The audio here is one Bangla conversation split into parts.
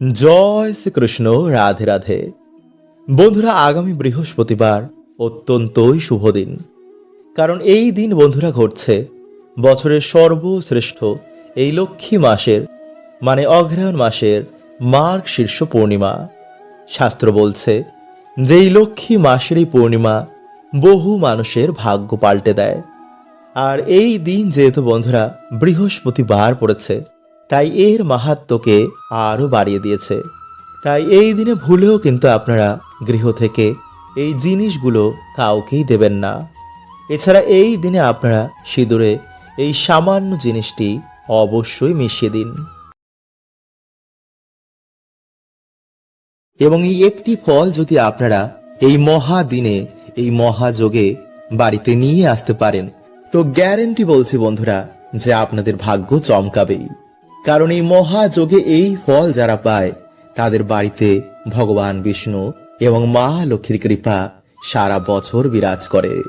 জয় শ্রীকৃষ্ণ, রাধে রাধে। বন্ধুরা, আগামী বৃহস্পতিবার অত্যন্তই শুভ দিন। কারণ এই দিন, বন্ধুরা, ঘটছে বছরের সর্বশ্রেষ্ঠ এই লক্ষ্মী মাসের মানে অগ্রহায়ণ মাসের মার্গ শীর্ষ পূর্ণিমা। শাস্ত্র বলছে যে এই লক্ষ্মী মাসের এই পূর্ণিমা বহু মানুষের ভাগ্য পাল্টে দেয়। আর এই দিন যেহেতু, বন্ধুরা, বৃহস্পতিবার পড়েছে তাই এর মাহাত্মকে আরও বাড়িয়ে দিয়েছে। তাই এই দিনে ভুলেও কিন্তু আপনারা গৃহ থেকে এই জিনিসগুলো কাউকেই দেবেন না। এছাড়া এই দিনে আপনারা সিঁদুরে এই সামান্য জিনিসটি অবশ্যই মিশিয়ে দিন। এবং এই একটি ফল যদি আপনারা এই মহা দিনে এই মহাযোগে বাড়িতে নিয়ে আসতে পারেন, তো গ্যারেন্টি বলছি বন্ধুরা যে আপনাদের ভাগ্য চমকাবেই। কারণ এই মহাযোগে এই ফল যারা পায়, তাদের বাড়িতে ভগবান বিষ্ণু এবং মা লক্ষ্মীর কৃপা সারা বছর বিরাজ করে।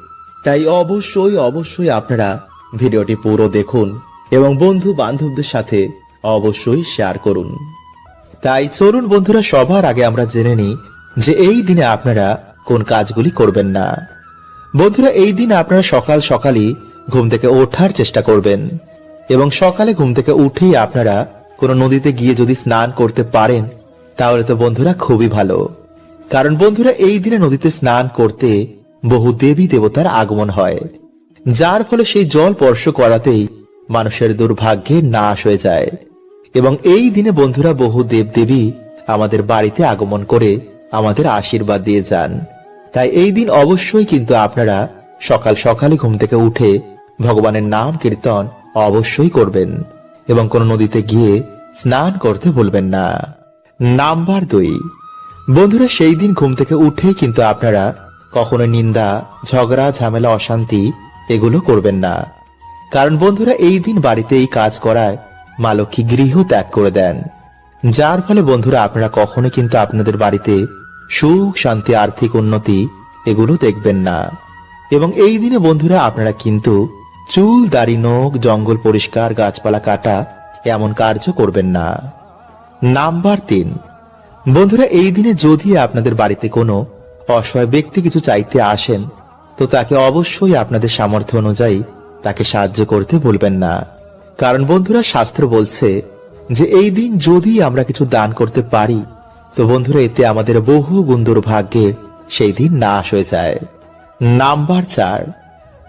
তাই অবশ্যই অবশ্যই আপনারা ভিডিওটি পুরো দেখুন এবং বন্ধু বান্ধবদের সাথে অবশ্যই শেয়ার করুন। তাই চলুন বন্ধুরা, সবার আগে আমরা জেনে নিই যে এই দিনে আপনারা কোন কাজগুলি করবেন না। বন্ধুরা, এই দিন আপনারা সকাল সকালই ঘুম থেকে ওঠার চেষ্টা করবেন। এবং সকালে ঘুম থেকে উঠেই আপনারা কোনো নদীতে গিয়ে যদি স্নান করতে পারেন, তাহলে তো বন্ধুরা খুবই ভালো। কারণ বন্ধুরা, এই দিনে নদীতে স্নান করতে বহু দেবী দেবতার আগমন হয়। যার ফলে সেই জল স্পর্শ করাতেই মানুষের দুর্ভাগ্যের নাশ হয়ে যায়। এবং এই দিনে বন্ধুরা বহু দেবদেবী আমাদের বাড়িতে আগমন করে আমাদের আশীর্বাদ দিয়ে যান। তাই এই দিন অবশ্যই কিন্তু আপনারা সকাল সকালে ঘুম থেকে উঠে ভগবানের নাম কীর্তন অবশ্যই করবেন এবং কোন নদীতে গিয়ে স্নান করতে ভুলবেন না। নাম্বার দুই। বন্ধুরা, সেই দিন ঘুম থেকে উঠে কিন্তু আপনারা কখনো নিন্দা, ঝগড়া, ঝামেলা, অশান্তি এগুলো করবেন না। কারণ বন্ধুরা, এই দিন বাড়িতে এই কাজ করায় মা লক্ষ্মী গৃহ ত্যাগ করে দেন। যার ফলে বন্ধুরা, আপনারা কখনো কিন্তু আপনাদের বাড়িতে সুখ, শান্তি, আর্থিক উন্নতি এগুলো দেখবেন না। এবং এই দিনে বন্ধুরা, আপনারা কিন্তু চুল, দাড়ি, নখ, জঙ্গল পরিষ্কার, গাছপালা কাটা, এমন কার্য করবেন না। নাম্বার তিন। বন্ধুরা, এই দিনে যদি আপনাদের বাড়িতে কোনো অসহায় ব্যক্তি কিছু চাইতে আসেন, তো তাকে অবশ্যই আপনাদের সামর্থ্য অনুযায়ী তাকে সাহায্য করতে ভুলবেন না। কারণ বন্ধুরা, শাস্ত্র বলছে যে, এই দিন যদি আমরা কিছু দান করতে পারি, তো বন্ধুরা, এতে আমাদের বহু গুণ দুর্ভাগ্যের সেই দিন নাশ হয়ে যায়। নাম্বার চার।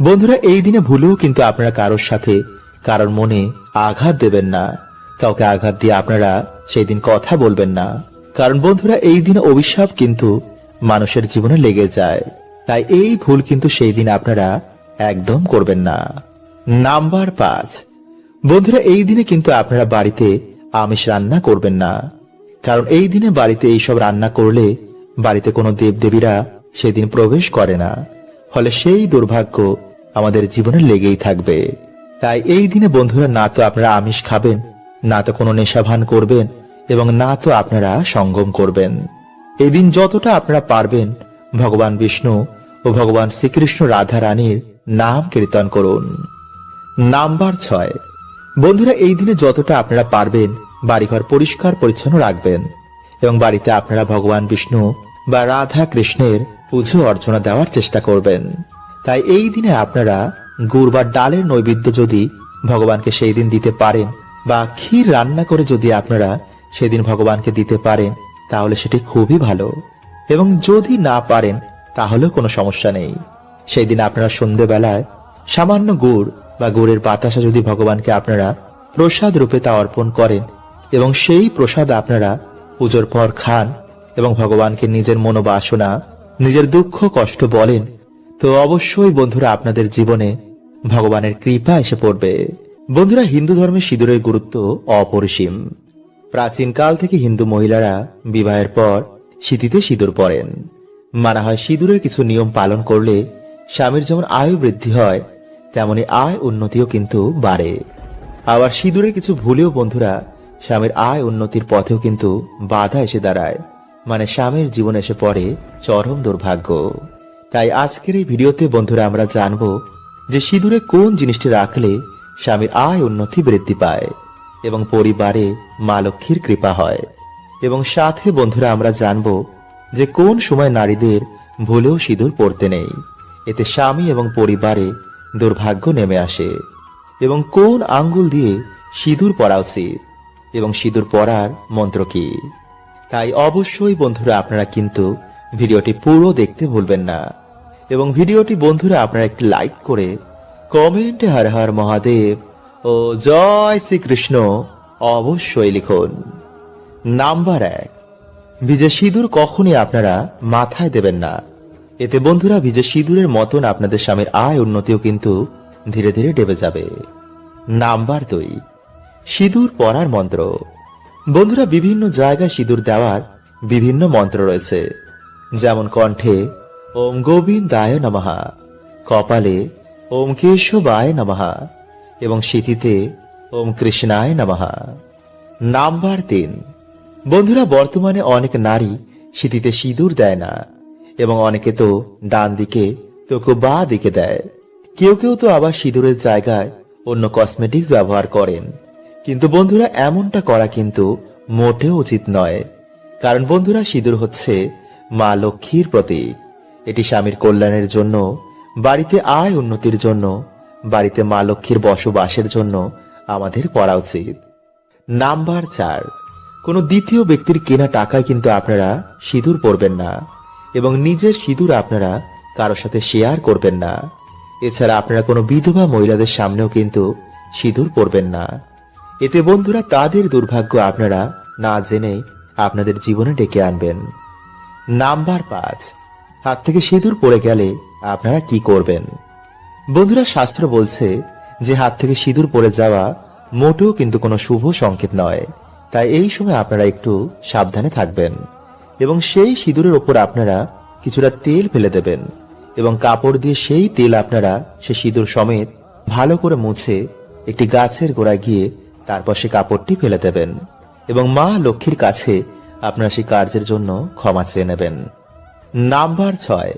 বন্ধুরা, এই দিনে ভুলেও কিন্তু আপনারা কারোর সাথে কারোর মনে আঘাত দেবেন না। কাউকে আঘাত দিয়ে আপনারা সেই দিন কথা বলবেন না। কারণ বন্ধুরা, এই দিন অভিশাপ কিন্তু মানুষের জীবনে লেগে যায়। তাই এই ভুল কিন্তু সেই দিন আপনারা একদম করবেন না। নাম্বার পাঁচ। বন্ধুরা, এই দিনে কিন্তু আপনারা বাড়িতে আমিষ রান্না করবেন না। কারণ এই দিনে বাড়িতে এইসব রান্না করলে বাড়িতে কোনো দেবদেবীরা সেদিন প্রবেশ করে না। ফলে সেই দুর্ভাগ্য আমাদের জীবনে লেগেই থাকবে। তাই এই দিনে বন্ধুরা, না তো আপনারা আমিষ খাবেন, না তো কোনো নেশাভান করবেন, এবং না তো আপনারা সঙ্গম করবেন। এই দিন যতটা আপনারা পারবেন, ভগবান বিষ্ণু ও ভগবান শ্রীকৃষ্ণ রাধা রানীর নাম কীর্তন করুন। নাম্বার ছয়। বন্ধুরা, এই দিনে যতটা আপনারা পারবেন, বাড়িঘর পরিষ্কার পরিচ্ছন্ন রাখবেন, এবং বাড়িতে আপনারা ভগবান বিষ্ণু বা রাধা কৃষ্ণের পুজো অর্চনা দেওয়ার চেষ্টা করবেন। তাই এই দিনে আপনারা গুড় বা ডালের নৈবেদ্য যদি ভগবানকে সেই দিন দিতে পারেন, বা ক্ষীর রান্না করে যদি আপনারা সেদিন ভগবানকে দিতে পারেন, তাহলে সেটি খুবই ভালো। এবং যদি না পারেন, তাহলেও কোনো সমস্যা নেই। সেই দিন আপনারা সন্ধেবেলায় সামান্য গুড় বা গুড়ের বাতাসা যদি ভগবানকে আপনারা প্রসাদ রূপে তা অর্পণ করেন, এবং সেই প্রসাদ আপনারা পুজোর পর খান, এবং ভগবানকে নিজের মনোবাসনা, নিজের দুঃখ কষ্ট বলেন তো অবশ্যই বন্ধুরা আপনাদের জীবনে ভগবানের কৃপা এসে পড়বে। বন্ধুরা, হিন্দু ধর্মে সিঁদুরের গুরুত্ব অপরিসীম। প্রাচীনকাল থেকে হিন্দু মহিলারা বিবাহের পর শীতিতে সিঁদুর পরেন। মানা হয় সিঁদুরের কিছু নিয়ম পালন করলে স্বামীর যেমন আয়ু বৃদ্ধি হয়, তেমনি আয় উন্নতিও কিন্তু বাড়ে। আবার সিঁদুরের কিছু ভুলেও বন্ধুরা স্বামীর আয় উন্নতির পথেও কিন্তু বাধা এসে দাঁড়ায়। মানে স্বামীর জীবন এসে পড়ে চরম দুর্ভাগ্য। তাই আজকের এই ভিডিওতে বন্ধুরা আমরা জানব যে সিঁদুরে কোন জিনিসটি রাখলে স্বামীর আয় উন্নতি বৃদ্ধি পায় এবং পরিবারে মা লক্ষ্মীর কৃপা হয়। এবং সাথে বন্ধুরা আমরা জানব যে কোন সময় নারীদের ভুলেও সিঁদুর পড়তে নেই। এতে স্বামী এবং পরিবারে দুর্ভাগ্য নেমে আসে। এবং কোন আঙ্গুল দিয়ে সিঁদুর পরা উচিত? এবং সিঁদুর পরার মন্ত্র কি? তাই অবশ্যই বন্ধুরা আপনারা কিন্তু ভিডিওটি পুরো দেখতে ভুলবেন না। এবং ভিডিওটি বন্ধুরা আপনারা একটি লাইক করে কমেন্টে হর হর মহাদেব ও জয় শ্রীকৃষ্ণ অবশ্যই লিখুন। নাম্বার এক, ভিজে সিঁদুর কখনই আপনারা মাথায় দেবেন না। এতে বন্ধুরা ভিজে সিঁদুরের মতন আপনাদের স্বামীর আয় উন্নতিও কিন্তু ধীরে ধীরে ডেবে যাবে। নাম্বার দুই, সিঁদুর পরার মন্ত্র। বন্ধুরা বিভিন্ন জায়গায় সিঁদুর দেওয়ার বিভিন্ন মন্ত্র রয়েছে। যেমন কণ্ঠে ওম গোবিন্দায় নমহা কপালে ওম কেশবায় নমহা এবং সিথিতে ওম কৃষ্ণায় নমহা নাম্বার তিন। বন্ধুরা, বর্তমানে অনেক নারী সিঁথিতে সিঁদুর দেয় না, এবং অনেকে তো ডান দিকে, তো কেউ বা দিকে দেয়। কেউ কেউ তো আবার সিঁদুরের জায়গায় অন্য কসমেটিক্স ব্যবহার করেন। কিন্তু বন্ধুরা, এমনটা করা কিন্তু মোটেও উচিত নয়। কারণ বন্ধুরা, সিঁদুর হচ্ছে মা লক্ষ্মীর প্রতীক। এটি স্বামীর কল্যাণের জন্য, বাড়িতে আয় উন্নতির জন্য, বাড়িতে মা লক্ষ্মীর বসবাসের জন্য আমাদের করা উচিত। নাম্বার চার, কোনো দ্বিতীয় ব্যক্তির কেনা টাকায় কিন্তু আপনারা সিঁদুর পরবেন না এবং নিজের সিঁদুর আপনারা কারোর সাথে শেয়ার করবেন না। এছাড়া আপনারা কোনো বিধবা মহিলাদের সামনেও কিন্তু সিঁদুর পরবেন না। এতে বন্ধুরা তাদের দুর্ভাগ্য আপনারা না জেনে আপনাদের জীবনে ডেকে আনবেন। নাম্বার পাঁচ হাত থেকে সিঁদুর পড়ে গেলে আপনারা কি করবেন? বন্ধুরা, শাস্ত্র বলছে যে হাত থেকে সিঁদুর পড়ে যাওয়া মোটেও কিন্তু কোনো শুভ সংকেত নয়। তাই এই সময় আপনারা একটু সাবধানে থাকবেন এবং সেই সিঁদুরের ওপর আপনারা কিছুটা তেল ফেলে দেবেন এবং কাপড় দিয়ে সেই তেল আপনারা সে সিঁদুর সমেত ভালো করে মুছে একটি গাছের গোড়ায় গিয়ে তারপর সে কাপড়টি ফেলে দেবেন এবং মা লক্ষ্মীর কাছে আপনারা সেই কার্যের জন্য ক্ষমা চেয়ে নেবেন। নাম্বার ছয়।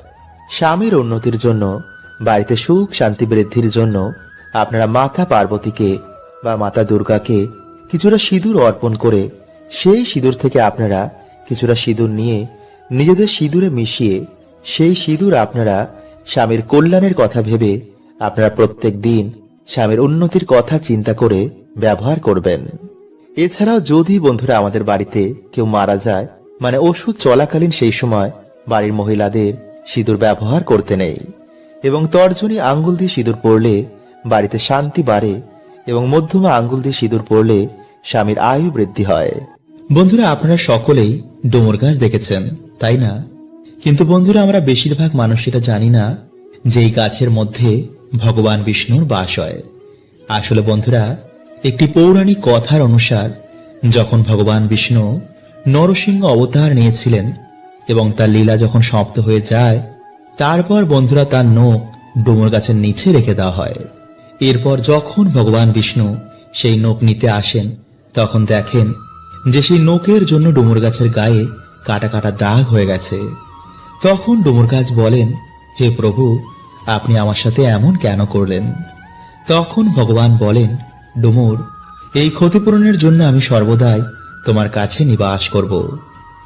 স্বামীর উন্নতির জন্য, বাড়িতে সুখ শান্তি বৃদ্ধির জন্য আপনারা মাতা পার্বতীকে বা মাতা দুর্গাকে কিছুটা সিঁদুর অর্পণ করে, সেই সিঁদুর থেকে আপনারা কিছুটা সিঁদুর নিয়ে, নিজেদের সিঁদুরে মিশিয়ে, সেই সিঁদুর আপনারা স্বামীর কল্যাণের কথা ভেবে আপনারা প্রত্যেক দিন স্বামীর উন্নতির কথা চিন্তা করে ব্যবহার করবেন। এছাড়াও যদি বন্ধুরা আমাদের বাড়িতে কেউ মারা যায় মানে ওষুধ চলাকালীন সেই সময় বাড়ির মহিলাদের সিঁদুর ব্যবহার করতে নেই এবং তর্জনী আঙ্গুল দিয়ে সিঁদুর পরলে বাড়িতে শান্তি বাড়ে এবং মধ্যমা আঙ্গুল দিয়ে সিঁদুর পরলে স্বামীর আয়ু বৃদ্ধি হয়। বন্ধুরা, আপনারা সকলেই ডোমর গাছ দেখেছেন, তাই না? কিন্তু বন্ধুরা, আমরা বেশিরভাগ মানুষ এটা জানি না যে এই গাছের মধ্যে ভগবান বিষ্ণুর বাস হয়। আসলে বন্ধুরা, একটি পৌরাণিক কথার অনুসার যখন ভগবান বিষ্ণু নরসিংহ অবতার নিয়েছিলেন এবং তার লীলা যখন সমাপ্ত হয়ে যায়, তারপর বন্ধুরা তার নখ ডুমুর গাছের নিচে রেখে দেওয়া হয়। এরপর যখন ভগবান বিষ্ণু সেই নখ নিতে আসেন, তখন দেখেন যে সেই নখের জন্য ডুমুর গাছের গায়ে কাটা কাটা দাগ হয়ে গেছে। তখন ডুমুর গাছ বলেন, হে প্রভু, আপনি আমার সাথে এমন কেন করলেন? তখন ভগবান বলেন, ডুমুর, এই ক্ষতিপূরণের জন্য আমি সর্বদাই তোমার কাছে নিবাস করব।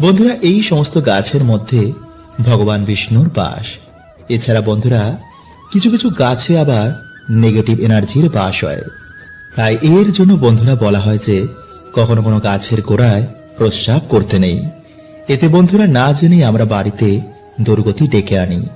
বন্ধুরা, এই সমস্ত গাছের মধ্যে ভগবান বিষ্ণুর বাস। এছাড়া বন্ধুরা, কিছু কিছু গাছে আবার নেগেটিভ এনার্জির বাস হয়। তাই এর জন্য বন্ধুরা বলা হয় যে, কখনো কোনো গাছের গোড়ায় প্রস্রাব করতে নেই। এতে বন্ধুরা না জেনেই আমরা বাড়িতে দুর্গতি ডেকে আনি।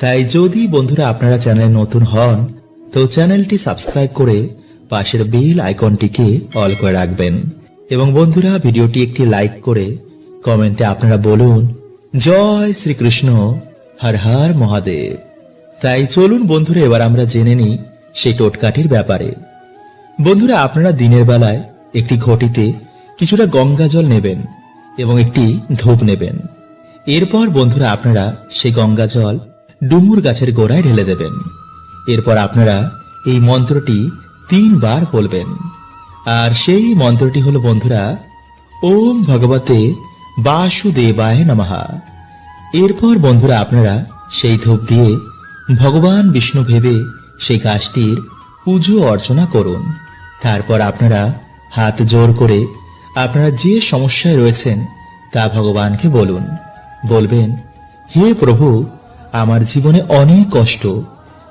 তাই যদি বন্ধুরা আপনারা চ্যানেলে নতুন হন, তো চ্যানেলটি সাবস্ক্রাইব করে পাশের বেল আইকনটিকে অল করে রাখবেন। এবং বন্ধুরা, ভিডিওটি একটি লাইক করে কমেন্টে আপনারা বলুন, জয় শ্রীকৃষ্ণ, হর হর মহাদেব। তাই চলুন বন্ধুরা, এবার আমরা জেনে নিই সেই টোটকাটির ব্যাপারে। বন্ধুরা, আপনারা দিনের বেলায় একটি ঘটিতে কিছুটা গঙ্গা জল নেবেন এবং একটি ধূপ নেবেন। এরপর বন্ধুরা, আপনারা সেই গঙ্গা জল ডুমুর গাছের গোড়ায় ঢেলে দেবেন। এরপর আপনারা এই মন্ত্রটি তিনবার বলবেন। আর সেই মন্ত্রটি হলো বন্ধুরা, ওম ভগবতে বাসুদেবায় নমঃ। এরপর বন্ধুরা আপনারা সেই ধূপ দিয়ে ভগবান বিষ্ণু ভেবে সেই গাছটির পুজো অর্চনা করুন। তারপর আপনারা হাত জোর করে আপনারা যে সমস্যায় রয়েছেন তা ভগবানকে বলুন। বলবেন, হে প্রভু, আমার জীবনে অনেক কষ্ট।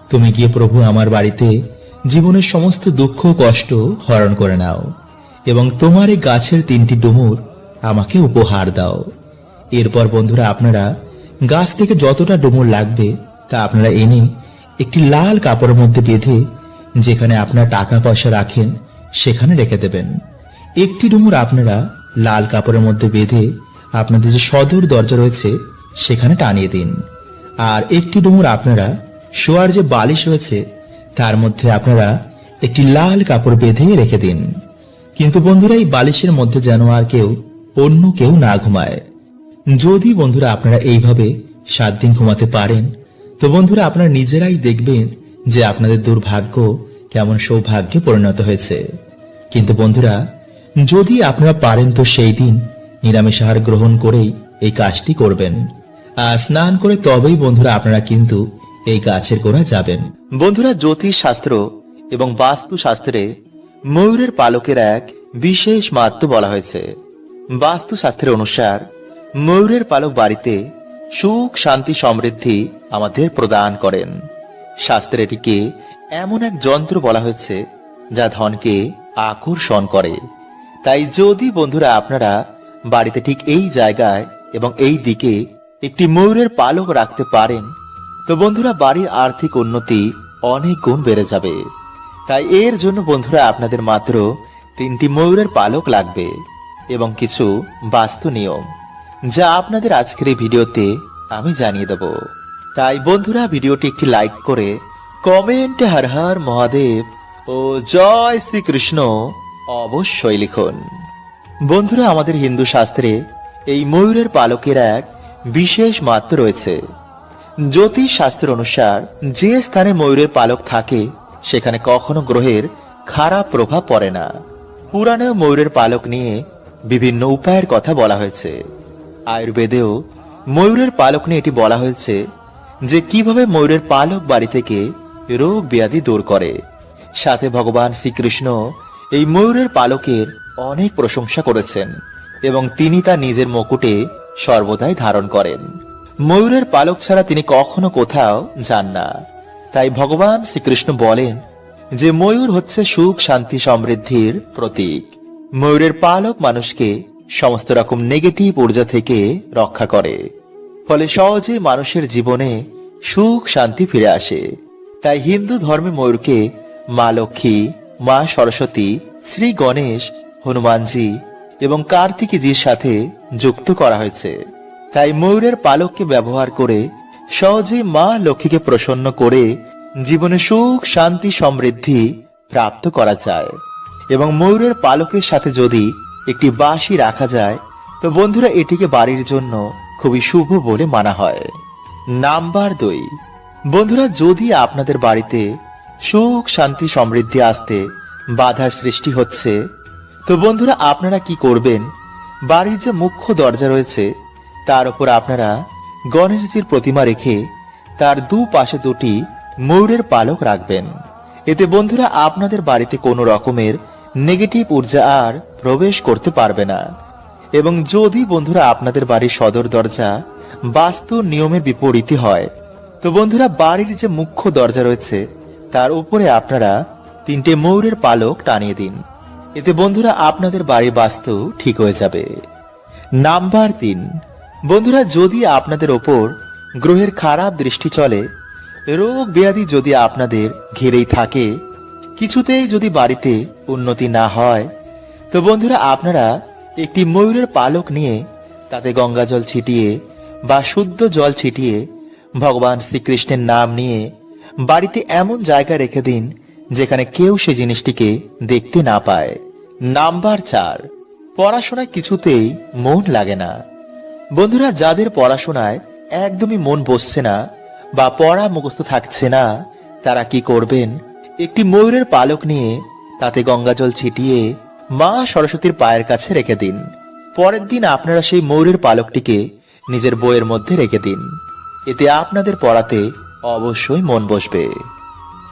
তুমি গিয়ে প্রভু আমার বাড়িতে জীবনের সমস্ত দুঃখ কষ্ট হরণ করে নাও এবং তোমার এই গাছের তিনটি ডুমুর আমাকে উপহার দাও। এরপর বন্ধুরা আপনারা গাছ থেকে যতটা ডুমুর লাগবে তা আপনারা এনে একটি লাল কাপড়ের মধ্যে বেঁধে যেখানে আপনার টাকা পয়সা রাখেন সেখানে রেখে দেবেন। একটি ডুমুর আপনারা লাল কাপড়ের মধ্যে বেঁধে আপনাদের যে সদর দরজা রয়েছে সেখানে টানিয়ে দিন। আর একটি ডুমুর আপনারা শোয়ার যে বালিশ রয়েছে তার মধ্যে আপনারা একটি লাল কাপড় বেঁধে রেখে দিন। কিন্তু বন্ধুরা, এই বালিশের মধ্যে যেন আর কেউ অন্য কেউ না ঘুমায়। যদি বন্ধুরা আপনারা এইভাবে সাত দিন ঘুমাতে পারেন, তো বন্ধুরা আপনারা নিজেরাই দেখবেন যে আপনাদের দুর্ভাগ্য কেমন সৌভাগ্যে পরিণত হয়েছে। কিন্তু বন্ধুরা, যদি আপনারা পারেন তো সেই দিন নিরামিষ আহার গ্রহণ করেই এই কাজটি করবেন। আর স্নান করে তবেই বন্ধুরা আপনারা কিন্তু এই গাছের গোড়া যাবেন। বন্ধুরা জ্যোতিষ শাস্ত্র এবং বাস্তু শাস্ত্রে ময়ূরের পালকের এক বিশেষ মাত্র বলা হয়েছে। বাস্তু শাস্ত্রের অনুসার, ময়ূরের পালক বাড়িতে সুখ, শান্তি, সমৃদ্ধি আমাদের প্রদান করেন। শাস্ত্রে এটিকে এমন এক যন্ত্র বলা হয়েছে, যা ধনকে আকর্ষণ করে। তাই যদি বন্ধুরা আপনারা বাড়িতে ঠিক এই জায়গায় এবং এই দিকে একটি ময়ূরের পালক রাখতে পারেন, তো বন্ধুরা বাড়ির আর্থিক উন্নতি অনেক গুণ বেড়ে যাবে। তাই এর জন্য বন্ধুরা আপনাদের মাত্র তিনটি ময়ূরের পালক লাগবে। এবং কিছু বাস্তু নিয়ম, যা আপনাদের আজকের এই ভিডিওতে আমি জানিয়ে দেব। তাই বন্ধুরা, ভিডিওটি একটি লাইক করে কমেন্টে হর হর মহাদেব ও জয় শ্রীকৃষ্ণ অবশ্যই লিখুন। বন্ধুরা, আমাদের হিন্দু শাস্ত্রে এই ময়ূরের পালকের এক বিশেষ মাত্র রয়েছে। জ্যোতিষ শাস্ত্র অনুসার যে স্থানে ময়ূরের পালক থাকে, সেখানে কখনো গ্রহের খারাপ প্রভাব পড়ে না। পুরাণেও ময়ূরের পালক নিয়ে বিভিন্ন উপায়ের কথা বলা হয়েছে। আয়ুর্বেদেও ময়ূরের পালক নিয়ে এটি বলা হয়েছে যে কীভাবে ময়ূরের পালক বাড়ি থেকে রোগ ব্যাধি দূর করে। সাথে ভগবান শ্রীকৃষ্ণ এই ময়ূরের পালকের অনেক প্রশংসা করেছেন এবং তিনি তা নিজের মুকুটে সর্বদাই ধারণ করেন। ময়ূরের পালক ছাড়া তিনি কখনো কোথাও যান না। তাই ভগবান শ্রীকৃষ্ণ বলেন যে ময়ূর হচ্ছে সুখ, শান্তি, সমৃদ্ধির প্রতীক। ময়ূরের পালক মানুষকে সমস্ত রকম নেগেটিভ ঊর্জা থেকে রক্ষা করে। ফলে সহজেই মানুষের জীবনে সুখ, শান্তি ফিরে আসে। তাই হিন্দু ধর্মে ময়ূরকে মা লক্ষ্মী, মা সরস্বতী, শ্রী গণেশ, হনুমানজি এবং কার্তিকীজির সাথে যুক্ত করা হয়েছে। তাই ময়ূরের পালককে ব্যবহার করে সহজেই মা লক্ষ্মীকে প্রসন্ন করে জীবনে সুখ, শান্তি, সমৃদ্ধি প্রাপ্ত করা যায়। এবং ময়ূরের পালকের সাথে যদি একটি বাঁশি রাখা যায়, তো বন্ধুরা এটিকে বাড়ির জন্য খুবই শুভ বলে মানা হয়। নাম্বার দুই। বন্ধুরা, যদি আপনাদের বাড়িতে সুখ, শান্তি, সমৃদ্ধি আসতে বাধার সৃষ্টি হচ্ছে, তো বন্ধুরা আপনারা কি করবেন? বাড়ির যে মুখ্য দরজা রয়েছে, তার উপর আপনারা গণেশজির প্রতিমা রেখে তার দু পাশে দুটি ময়ূরের পালক রাখবেন। এতে বন্ধুরা আপনাদের বাড়িতে কোনো রকমের নেগেটিভ ঊর্জা আর প্রবেশ করতে পারবে না। এবং যদি বন্ধুরা আপনাদের বাড়ির সদর দরজা বাস্তু নিয়মের বিপরীতই হয়, তো বন্ধুরা বাড়ির যে মুখ্য দরজা রয়েছে, তার উপরে আপনারা তিনটে ময়ূরের পালক টানিয়ে দিন। এতে বন্ধুরা আপনাদের বাড়ির বাস্তু ঠিক হয়ে যাবে। নাম্বার তিন। বন্ধুরা যদি আপনাদের ওপর গ্রহের খারাপ দৃষ্টি চলে, রোগ ব্যাধি যদি আপনাদের ঘিরেই থাকে কিছুতেই যদি বাড়িতে উন্নতি না হয়, তো বন্ধুরা আপনারা একটি ময়ূরের পালক নিয়ে তাতে গঙ্গা জল ছিটিয়ে বা শুদ্ধ জল ছিটিয়ে ভগবান শ্রীকৃষ্ণের নাম নিয়ে বাড়িতে এমন জায়গা রেখে দিন যেখানে কেউ সে জিনিসটিকে দেখতে না পায়। নাম্বার চার, পড়াশোনায় কিছুতেই মন লাগে না। বন্ধুরা, যাদের পড়াশোনায় একদমই মন বসছে না বা পড়া মুখস্থ থাকছে না, তারা কি করবেন? একটি ময়ূরের পালক নিয়ে তাতে গঙ্গাজল ছিটিয়ে মা সরস্বতীর পায়ের কাছে রেখে দিন। পরের দিন আপনারা সেই ময়ূরের পালকটিকে নিজের বইয়ের মধ্যে রেখে দিন। এতে আপনাদের পড়াতে অবশ্যই মন বসবে।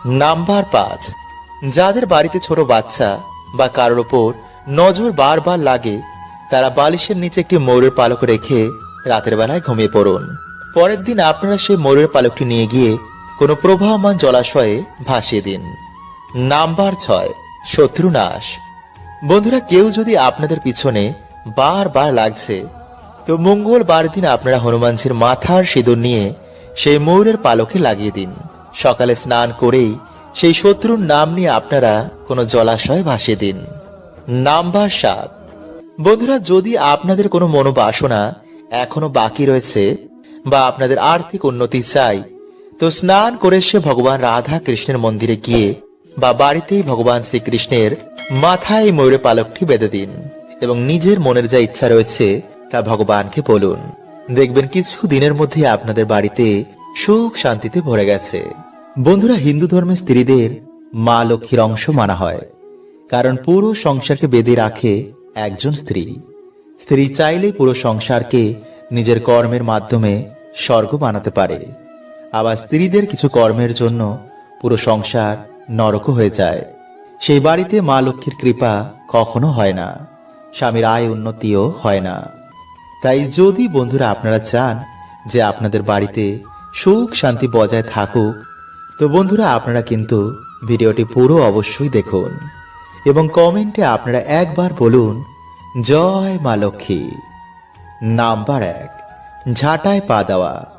নাম্বার পাঁচ। যাদের বাড়িতে ছোট বাচ্চা বা কারোর ওপর নজর বারবার লাগে, তারা বালিশের নিচে একটি ময়ূরের পালক রেখে রাতের বেলায় ঘুমিয়ে পড়ুন। পরের দিন আপনারা সেই ময়ূরের পালকটি নিয়ে গিয়ে কোনো প্রবাহমান জলাশয়ে ভাসিয়ে দিন। নাম্বার ছয় শত্রু নাশ বন্ধুরা, কেউ যদি আপনাদের পিছনে বারবার লাগছে, তো মঙ্গলবার দিন আপনারা হনুমানজির মাথার সিঁদুর নিয়ে সেই ময়ূরের পালকে লাগিয়ে দিন। সকালে স্নান করেই সেই শত্রুর নাম নিয়ে আপনারা কোনো জলাশয়ে ভাসিয়ে দিন। নাম্বার সাত, বন্ধুরা, যদি আপনাদের কোনো মনোবাসনা এখনও বাকি রয়েছে বা আপনাদের আর্থিক উন্নতি চাই তো স্নান করে সে ভগবান রাধা কৃষ্ণের মন্দিরে গিয়ে বা বাড়িতেই ভগবান শ্রীকৃষ্ণের মাথায় এই ময়ূরের পালকটি বেঁধে দিন এবং নিজের মনের যা ইচ্ছা রয়েছে তা ভগবানকে বলুন। দেখবেন কিছু দিনের মধ্যে আপনাদের বাড়িতে সুখ শান্তিতে ভরে গেছে। বন্ধুরা, হিন্দু ধর্মের স্ত্রীদের মা লক্ষ্মীর অংশ মানা হয়, কারণ পুরো সংসারকে বেঁধে রাখে একজন স্ত্রী। স্ত্রী চাইলেই পুরো সংসারকে নিজের কর্মের মাধ্যমে স্বর্গ বানাতে পারে। আবার স্ত্রীদের কিছু কর্মের জন্য পুরো সংসার নরক হয়ে যায়। সেই বাড়িতে মা লক্ষ্মীর কৃপা কখনো হয় না। স্বামীর আয় উন্নতিও হয় না। তাই যদি বন্ধুরা আপনারা চান যে আপনাদের বাড়িতে সুখ শান্তি বজায় থাকুক, তো বন্ধুরা আপনারা কিন্তু ভিডিওটি পুরো অবশ্যই দেখুন এবং কমেন্টে আপনারা একবার বলুন, জয় মা লক্ষ্মী। নাম্বার এক, ঝাঁটায় পা দেওয়া।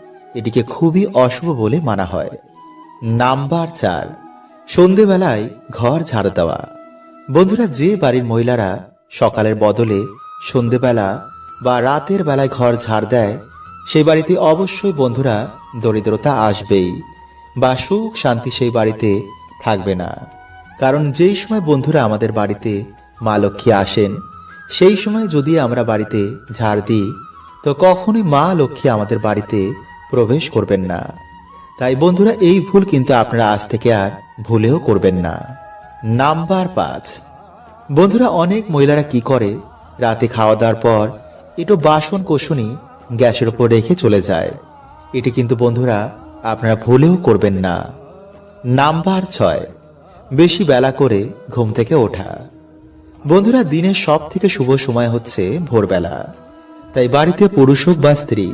এটিকে খুবই অশুভ বলে মানা হয়। নাম্বার চার, সন্ধেবেলায় ঘর ঝাড় দেওয়া। বন্ধুরা, যে বাড়ির মহিলারা সকালের বদলে সন্ধেবেলা বা রাতের বেলায় ঘর ঝাড় দেয় সেই বাড়িতে অবশ্যই বন্ধুরা দরিদ্রতা আসবেই বা সুখ শান্তি সেই বাড়িতে থাকবে না। কারণ যেই সময় বন্ধুরা আমাদের বাড়িতে মা লক্ষ্মী আসেন, সেই সময় যদি আমরা বাড়িতে ঝাড় দিই, তো কখনোই মা লক্ষ্মী আমাদের বাড়িতে প্রবেশ করবেন না। তাই বন্ধুরা, এই ভুল কিন্তু আপনারা আজ থেকে আর ভুলেও করবেন না। নাম্বার পাঁচ। বন্ধুরা, অনেক মহিলারা কি করে? রাতে খাওয়া দাওয়ার পর একটু বাসন কোষণি গ্যাসের উপর রেখে চলে যায়। এটি কিন্তু বন্ধুরা আপনারা ভুলেও করবেন না। নাম্বার ছয়। বেশি বেলা করে ঘুম থেকে ওঠা। বন্ধুরা, দিনের সব থেকে শুভ সময় হচ্ছে ভোরবেলা। তাই বাড়িতে পুরুষ হোক বা স্ত্রী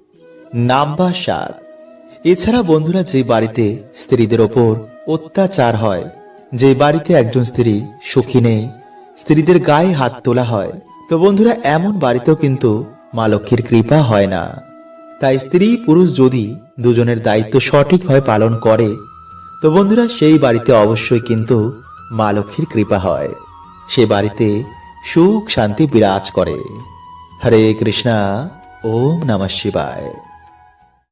নাম্বার সাত। এছাড়া বন্ধুরা যে বাড়িতে স্ত্রীদের ওপর অত্যাচার হয়, যে বাড়িতে একজন স্ত্রী সুখী নেই, স্ত্রীদের গায়ে হাত তোলা হয়, তো বন্ধুরা এমন বাড়িতেও কিন্তু মা লক্ষ্মীর কৃপা হয় না। তাই স্ত্রী পুরুষ যদি দুজনের দায়িত্ব সঠিকভাবে পালন করে, তো বন্ধুরা সেই বাড়িতে অবশ্যই কিন্তু মা লক্ষ্মীর কৃপা হয়। সে বাড়িতে সুখ শান্তি বিরাজ করে। হরে কৃষ্ণা, ওম নমঃ শিবায়।